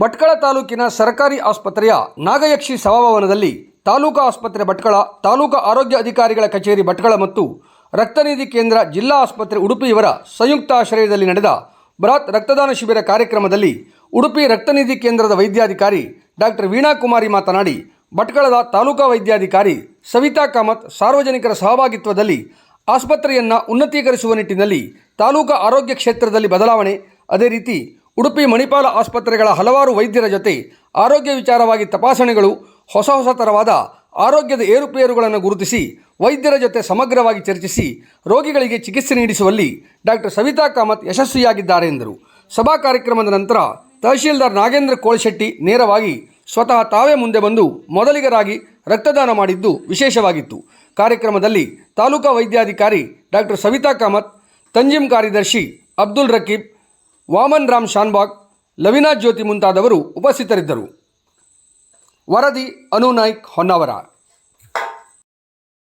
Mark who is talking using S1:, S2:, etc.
S1: ಭಟ್ಕಳ ತಾಲೂಕಿನ ಸರ್ಕಾರಿ ಆಸ್ಪತ್ರೆಯ ನಾಗಯಕ್ಷಿ ಸಭಾಭವನದಲ್ಲಿ ತಾಲೂಕಾ ಆಸ್ಪತ್ರೆ ಭಟ್ಕಳ, ತಾಲೂಕಾ ಆರೋಗ್ಯ ಅಧಿಕಾರಿಗಳ ಕಚೇರಿ ಭಟ್ಕಳ ಮತ್ತು ರಕ್ತನಿಧಿ ಕೇಂದ್ರ ಜಿಲ್ಲಾ ಆಸ್ಪತ್ರೆ ಉಡುಪಿ ಇವರ ಸಂಯುಕ್ತ ಆಶ್ರಯದಲ್ಲಿ ನಡೆದ ಬೃಹತ್ ರಕ್ತದಾನ ಶಿಬಿರ ಕಾರ್ಯಕ್ರಮದಲ್ಲಿ ಉಡುಪಿ ರಕ್ತನಿಧಿ ಕೇಂದ್ರದ ವೈದ್ಯಾಧಿಕಾರಿ ಡಾಕ್ಟರ್ ವೀಣಾ ಕುಮಾರಿ ಮಾತನಾಡಿ, ಭಟ್ಕಳದ ತಾಲೂಕಾ ವೈದ್ಯಾಧಿಕಾರಿ ಸವಿತಾ ಕಾಮತ್ ಸಾರ್ವಜನಿಕರ ಸಹಭಾಗಿತ್ವದಲ್ಲಿ ಆಸ್ಪತ್ರೆಯನ್ನು ಉನ್ನತೀಕರಿಸುವ ನಿಟ್ಟಿನಲ್ಲಿ ತಾಲೂಕಾ ಆರೋಗ್ಯ ಕ್ಷೇತ್ರದಲ್ಲಿ ಬದಲಾವಣೆ, ಅದೇ ರೀತಿ ಉಡುಪಿ ಮಣಿಪಾಲ ಆಸ್ಪತ್ರೆಗಳ ಹಲವಾರು ವೈದ್ಯರ ಜೊತೆ ಆರೋಗ್ಯ ವಿಚಾರವಾಗಿ ತಪಾಸಣೆಗಳು, ಹೊಸ ಹೊಸ ತರವಾದ ಆರೋಗ್ಯದ ಏರುಪೇರುಗಳನ್ನು ಗುರುತಿಸಿ, ವೈದ್ಯರ ಜೊತೆ ಸಮಗ್ರವಾಗಿ ಚರ್ಚಿಸಿ, ರೋಗಿಗಳಿಗೆ ಚಿಕಿತ್ಸೆ ನೀಡಿಸುವಲ್ಲಿ ಡಾಕ್ಟರ್ ಸವಿತಾ ಕಾಮತ್ ಯಶಸ್ವಿಯಾಗಿದ್ದಾರೆ ಎಂದರು. ಸಭಾ ಕಾರ್ಯಕ್ರಮದ ನಂತರ ತಹಶೀಲ್ದಾರ್ ನಾಗೇಂದ್ರ ಕೋಳಶೆಟ್ಟಿ ನೇರವಾಗಿ ಸ್ವತಃ ತಾವೇ ಮುಂದೆ ಬಂದು ಮೊದಲಿಗರಾಗಿ ರಕ್ತದಾನ ಮಾಡಿದ್ದು ವಿಶೇಷವಾಗಿತ್ತು. ಕಾರ್ಯಕ್ರಮದಲ್ಲಿ ತಾಲೂಕಾ ವೈದ್ಯಾಧಿಕಾರಿ ಡಾಕ್ಟರ್ ಸವಿತಾ ಕಾಮತ್ ತಂಜಿಮ್ ಕಾರ್ಯದರ್ಶಿ ಅಬ್ದುಲ್ ರಕೀಬ್ ವಾಮನ್ ರಾಮ್ ಶಾನ್ಬಾಗ್ ಲವಿನಾ ಜ್ಯೋತಿ ಮುಂತಾದವರು ಉಪಸ್ಥಿತರಿದ್ದರು. ವರದಿ ಅನು ನಾಯ್ಕ್ ಹೊನ್ನಾವರ.